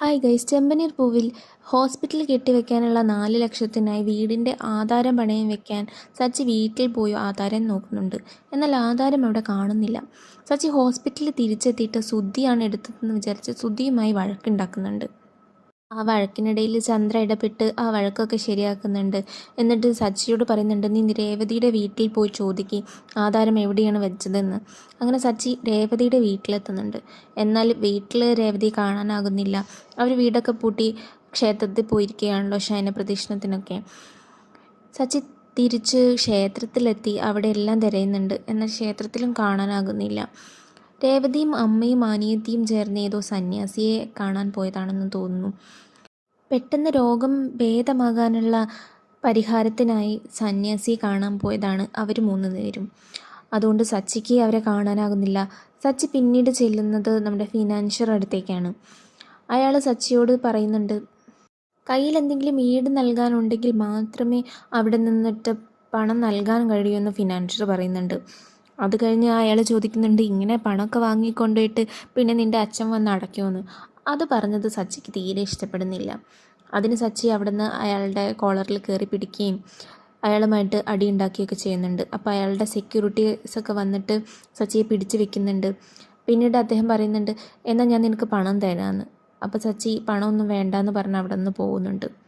Hi guys ചെമ്പനീർ പൂവിൽ ഹോസ്പിറ്റലിൽ കെട്ടിവെക്കാനുള്ള നാല് ലക്ഷത്തിനായി വീടിന്റെ ആധാരം പണയം വെക്കാൻ സച്ചി വീട്ടിൽ പോയി ആധാരം നോക്കുന്നുണ്ട്. എന്നാൽ ആധാരം അവിടെ കാണുന്നില്ല. സച്ചി ഹോസ്പിറ്റലിൽ തിരിച്ചെത്തിയിട്ട് സുദ്ധിയാണ് എടുത്തതെന്ന് വിചാരിച്ച് സുദ്ധിയുമായി വഴക്കുണ്ടാക്കുന്നുണ്ട്. ആ വഴക്കിനിടയിൽ ചന്ദ്ര ഇടപെട്ട് ആ വഴക്കൊക്കെ ശരിയാക്കുന്നുണ്ട്. എന്നിട്ട് സച്ചിയോട് പറയുന്നുണ്ട് നീ രേവതിയുടെ വീട്ടിൽ പോയി ചോദിക്ക് ആധാരം എവിടെയാണ് വെച്ചതെന്ന്. അങ്ങനെ സച്ചി രേവതിയുടെ വീട്ടിലെത്തുന്നുണ്ട്. എന്നാൽ വീട്ടിൽ രേവതി കാണാനാകുന്നില്ല. അവർ വീടൊക്കെ പൂട്ടി ക്ഷേത്രത്തിൽ പോയിരിക്കുകയാണല്ലോ ശയന പ്രദക്ഷിണത്തിനൊക്കെ. സച്ചി തിരിച്ച് ക്ഷേത്രത്തിലെത്തി അവിടെ എല്ലാം തിരയുന്നുണ്ട്. എന്നാൽ ക്ഷേത്രത്തിലും കാണാനാകുന്നില്ല. രേവതിയും അമ്മയും അനിയത്തിയും ചേർന്ന് ഏതോ സന്യാസിയെ കാണാൻ പോയതാണെന്ന് തോന്നുന്നു. പെട്ടെന്ന് രോഗം ഭേദമാകാനുള്ള പരിഹാരത്തിനായി സന്യാസിയെ കാണാൻ പോയതാണ് അവർ മൂന്ന് പേരും. അതുകൊണ്ട് സച്ചിക്ക് അവരെ കാണാനാകുന്നില്ല. സച്ചി പിന്നീട് ചെല്ലുന്നത് നമ്മുടെ ഫിനാൻഷ്യർ അടുത്തേക്കാണ്. അയാൾ സച്ചിയോട് പറയുന്നുണ്ട് കയ്യിൽ എന്തെങ്കിലും ഈട് നൽകാനുണ്ടെങ്കിൽ മാത്രമേ അവിടെ നിന്നിട്ട് പണം നൽകാൻ കഴിയൂ എന്ന് ഫിനാൻഷ്യർ പറയുന്നുണ്ട്. അത് കഴിഞ്ഞ് അയാൾ ചോദിക്കുന്നുണ്ട് ഇങ്ങനെ പണമൊക്കെ വാങ്ങിക്കൊണ്ടുപോയിട്ട് പിന്നെ നിന്റെ അച്ഛൻ വന്ന് അടയ്ക്കുമെന്ന് അത് പറഞ്ഞത് സച്ചിക്ക് തീരെ ഇഷ്ടപ്പെടുന്നില്ല. അതിന് സച്ചി അവിടുന്ന് അയാളുടെ കോളറിൽ കയറി പിടിക്കുകയും അയാളുമായിട്ട് അടി ഉണ്ടാക്കുകയൊക്കെ ചെയ്യുന്നുണ്ട്. അപ്പോൾ അയാളുടെ സെക്യൂരിറ്റീസൊക്കെ വന്നിട്ട് സച്ചിയെ പിടിച്ച് വെക്കുന്നുണ്ട്. പിന്നീട് അദ്ദേഹം പറയുന്നുണ്ട് എന്നാൽ ഞാൻ നിനക്ക് പണം തരാമെന്ന് അപ്പോൾ സച്ചി പണമൊന്നും വേണ്ടാന്ന് പറഞ്ഞ് അവിടെ നിന്ന് പോകുന്നുണ്ട്.